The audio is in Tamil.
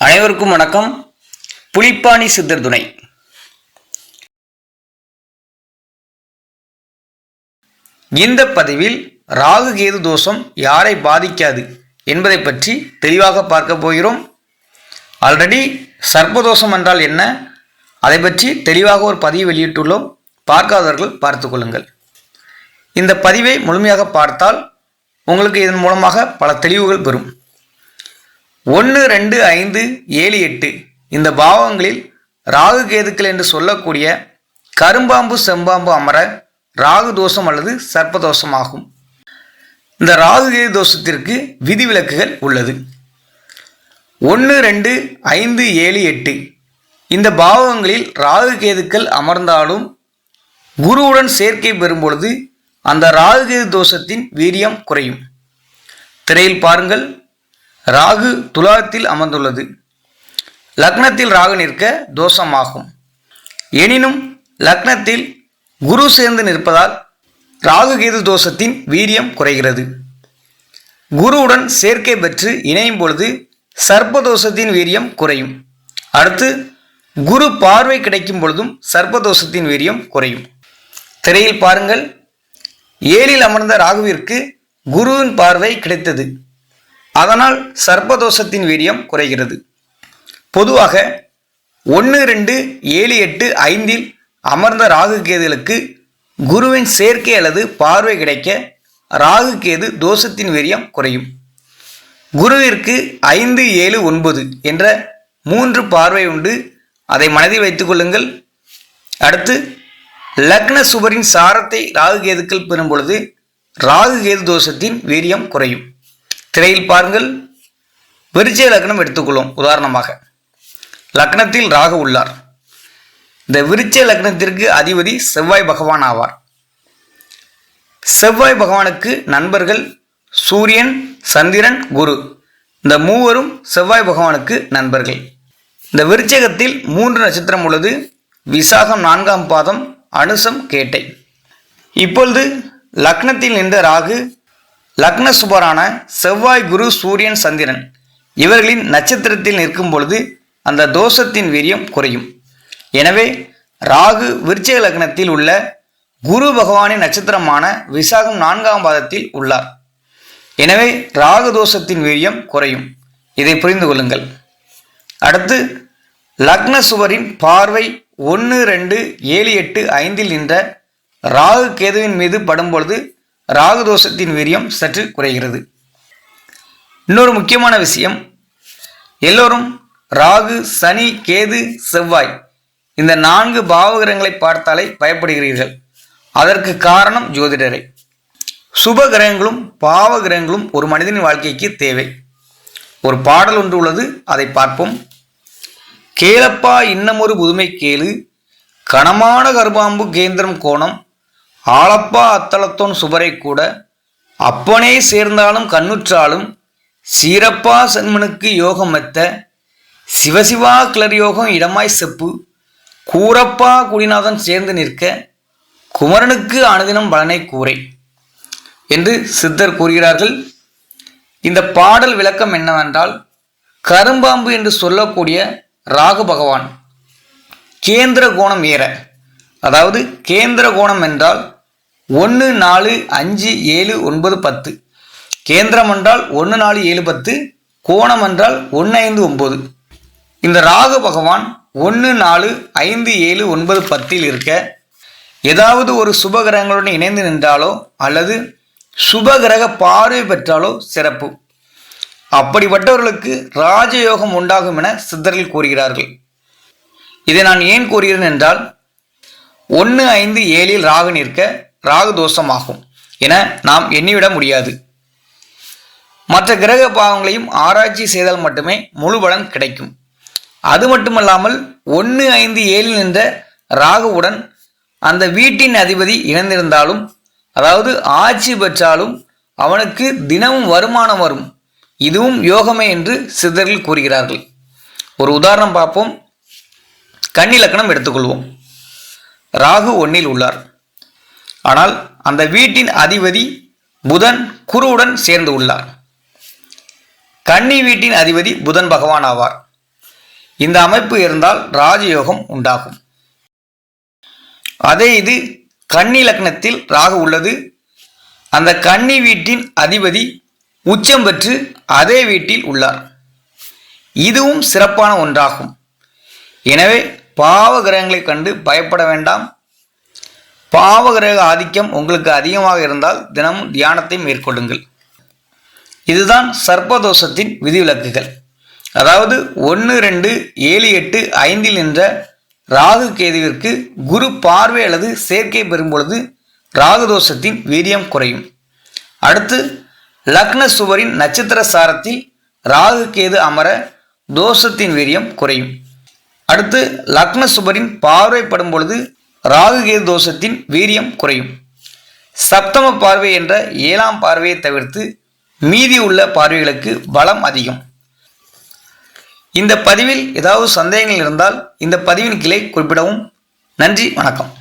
அனைவருக்கும் வணக்கம். புலிப்பாணி சித்தர் துணை. இந்த பதிவில் ராகு கேது தோஷம் யாரை பாதிக்காது என்பதை பற்றி தெளிவாக பார்க்க போகிறோம். ஆல்ரெடி சர்ப்பதோஷம் என்றால் என்ன? அதை பற்றி தெளிவாக ஒரு பதிவு வெளியிட்டுள்ளோம். பார்க்காதவர்கள் பார்த்து கொள்ளுங்கள். இந்த பதிவை முழுமையாக பார்த்தால் உங்களுக்கு இதன் மூலமாக பல தெளிவுகள் பெறும் ஒன்று ரெண்டு ஐந்து ஏழு எட்டு இந்த பாவங்களில் ராகு கேதுக்கள் என்று சொல்லக்கூடிய கரும்பாம்பு செம்பாம்பு அமர ராகு தோஷம் அல்லது சர்ப்பதோஷம் ஆகும் இந்த ராகு கேது தோஷத்திற்கு விதிவிலக்குகள் உள்ளது. ஒன்று ரெண்டு ஐந்து ஏழு எட்டு இந்த பாவங்களில் ராகு கேதுக்கள் அமர்ந்தாலும் குருவுடன் சேர்க்கை பெறும்பொழுது அந்த ராகு தோஷத்தின் வீரியம் குறையும். திரையில் பாருங்கள் ராகு துலாத்தில் அமர்ந்துள்ளது. லக்னத்தில் ராகு நிற்க தோஷமாகும். எனினும் லக்னத்தில் குரு சேர்ந்து நிற்பதால் ராகு கேது தோஷத்தின் வீரியம் குறைகிறது. குருவுடன் சேர்க்கை பெற்று இணையும் பொழுது சர்ப்பதோஷத்தின் வீரியம் குறையும். அடுத்து குரு பார்வை கிடைக்கும் பொழுதும் சர்ப்பதோஷத்தின் வீரியம் குறையும். திரையில் பாருங்கள் ஏழில் அமர்ந்த ராகுவிற்கு குருவின் பார்வை கிடைத்தது. அதனால் சர்ப்பதோஷத்தின் வீரியம் குறைகிறது. பொதுவாக ஒன்று ரெண்டு ஏழு எட்டு ஐந்தில் அமர்ந்த ராகு கேதுகளுக்கு குருவின் சேர்க்கை அல்லது பார்வை கிடைக்க ராகு கேது தோஷத்தின் வீரியம் குறையும். குருவிற்கு ஐந்து ஏழு ஒன்பது என்ற மூன்று பார்வை உண்டு. அதை மனதில் வைத்துக்கொள்ளுங்கள் அடுத்து லக்ன சுபரின் சாரத்தை ராகு கேதுக்கள் பெறும் பொழுது ராகு கேது தோஷத்தின் வீரியம் குறையும். திரையில் பாருங்கள். விருச்சிக லக்னம் எடுத்துக்கொள்வோம். உதாரணமாக லக்னத்தில் ராகு உள்ளார். இந்த விருச்சிக லக்னத்திற்கு அதிபதி செவ்வாய் பகவான் ஆவார். செவ்வாய் பகவானுக்கு நண்பர்கள் சூரியன் சந்திரன் குரு. இந்த மூவரும் செவ்வாய் பகவானுக்கு நண்பர்கள். இந்த விருச்சகத்தில் மூன்று நட்சத்திரம் உள்ளது. விசாகம் நான்காம் பாதம் அனுசம் கேட்டை இப்பொழுது லக்னத்தில் நின்ற ராகு லக்ன சுபரான செவ்வாய் குரு சூரியன் சந்திரன் இவர்களின் நட்சத்திரத்தில் நிற்கும் பொழுது அந்த தோஷத்தின் வீரியம் குறையும். எனவே ராகு விருச்சிக லக்னத்தில் உள்ள குரு பகவானின் நட்சத்திரமான விசாகம் நான்காம் பாதத்தில் உள்ளார். எனவே ராகு தோஷத்தின் வீரியம் குறையும். இதை புரிந்து கொள்ளுங்கள். அடுத்து லக்ன சுவரின் பார்வை ஒன்று ரெண்டு ஏழு எட்டு ஐந்தில் நின்ற ராகு கேதுவின் மீது படும்பொழுது ராகு தோஷத்தின் வீரியம் சற்று குறைகிறது. இன்னொரு முக்கியமான விஷயம் எல்லோரும் ராகு சனி கேது செவ்வாய் இந்த நான்கு பாவகிரகங்களை பார்த்தாலே பயப்படுகிறீர்கள். அதற்கு காரணம் ஜோதிடரை. சுப கிரகங்களும் பாவ கிரகங்களும் ஒரு மனிதனின் வாழ்க்கைக்கு தேவை. ஒரு பாடல் ஒன்று உள்ளது அதை பார்ப்போம். கேளப்பா இன்னமொரு புதுமை கேளு. கனமான கருபாம்பு கேந்திரம் கோணம். ஆளப்பா அத்தளத்தோன் சுபரை கூட. அப்பனே சேர்ந்தாலும் கண்ணுற்றாலும் சீரப்பா சென்மனுக்கு யோகம் மெத்த. சிவசிவா கிளர் யோகம் இடமாய் செப்பு. கூரப்பா குடிநாதன் சேர்ந்து நிற்க. குமரனுக்கு அனுதினம் பலனை கூரை என்று சித்தர் கூறுகிறார்கள். இந்த பாடல் விளக்கம் என்னவென்றால் கரும்பாம்பு என்று சொல்லக்கூடிய ராகு பகவான் கேந்திர கோணம் ஏற. அதாவது கேந்திர கோணம் என்றால் ஒன்று நாலு அஞ்சு ஏழு ஒன்பது பத்து. கேந்திரம் என்றால் ஒன்று நாலு ஏழு பத்து. கோணம் என்றால் ஒன்று ஐந்து ஒம்பது இந்த ராகு பகவான் ஒன்று நாலு ஐந்து ஏழு ஒன்பது பத்தில் இருக்க ஏதாவது ஒரு சுபகிரகங்களுடன் இணைந்து நின்றாலோ அல்லது சுபகிரக பார்வை பெற்றாலோ சிறப்பு. அப்படிப்பட்டவர்களுக்கு ராஜயோகம் உண்டாகும் என சித்தர்கள் கூறுகிறார்கள். இதை நான் ஏன் கூறுகிறேன் என்றால் ஒன்று ஐந்து ஏழில் ராகு நிற்க ராகு தோஷமாகும் என நாம் எண்ணிவிட முடியாது. மற்ற கிரக பாவங்களையும் ஆராய்ச்சி செய்தால் மட்டுமே முழு பலன் கிடைக்கும். அது மட்டுமல்லாமல் ஒன்று ஐந்து ஏழில் நின்ற ராகுவுடன் அந்த வீட்டின் அதிபதி இணைந்திருந்தாலும் அதாவது ஆட்சி பெற்றாலும் அவனுக்கு தினமும் வருமானம் வரும். இதுவும் யோகமே என்று சித்தர்கள் கூறுகிறார்கள். ஒரு உதாரணம் பார்ப்போம். கன்னிலக்கணம் எடுத்துக்கொள்வோம். ராகு ஒன்னில் உள்ளார். ஆனால் அந்த வீட்டின் அதிபதி புதன் குருவுடன் சேர்ந்து உள்ளார். கன்னி வீட்டின் அதிபதி புதன் பகவான் ஆவார். இந்த அமைப்பு இருந்தால் ராஜயோகம் உண்டாகும். அதே இது கன்னி லக்னத்தில் ராகு உள்ளது. அந்த கன்னி வீட்டின் அதிபதி உச்சம் பெற்று அதே வீட்டில் உள்ளார். இதுவும் சிறப்பான ஒன்றாகும். எனவே பாவ கிரகங்களை கண்டு பயப்பட வேண்டாம். பாவ கிரக ஆதிக்கம் உங்களுக்கு அதிகமாக இருந்தால் தினமும் தியானத்தை மேற்கொள்ளுங்கள். இதுதான் சர்ப்பதோஷத்தின் விதிவிலக்குகள். அதாவது ஒன்று ரெண்டு ஏழு எட்டு ஐந்தில் நின்ற ராகு கேதுவிற்கு குரு பார்வை அல்லது சேர்க்கை பெறும்பொழுது ராகு தோஷத்தின் வீரியம் குறையும். அடுத்து லக்ன சுவரின் நட்சத்திர சாரத்தில் ராகு கேது அமர தோஷத்தின் வீரியம் குறையும். அடுத்து லக்ன சுபரின் பார்வைப்படும் பொழுது ராகு கேது தோஷத்தின் வீரியம் குறையும். சப்தம பார்வை என்ற ஏழாம் பார்வையை தவிர்த்து மீதி உள்ள பார்வைகளுக்கு பலம் அதிகம். இந்த பதிவில் ஏதாவது சந்தேகங்கள் இருந்தால் இந்த பதிவின் கிளை குறிப்பிடவும். நன்றி வணக்கம்.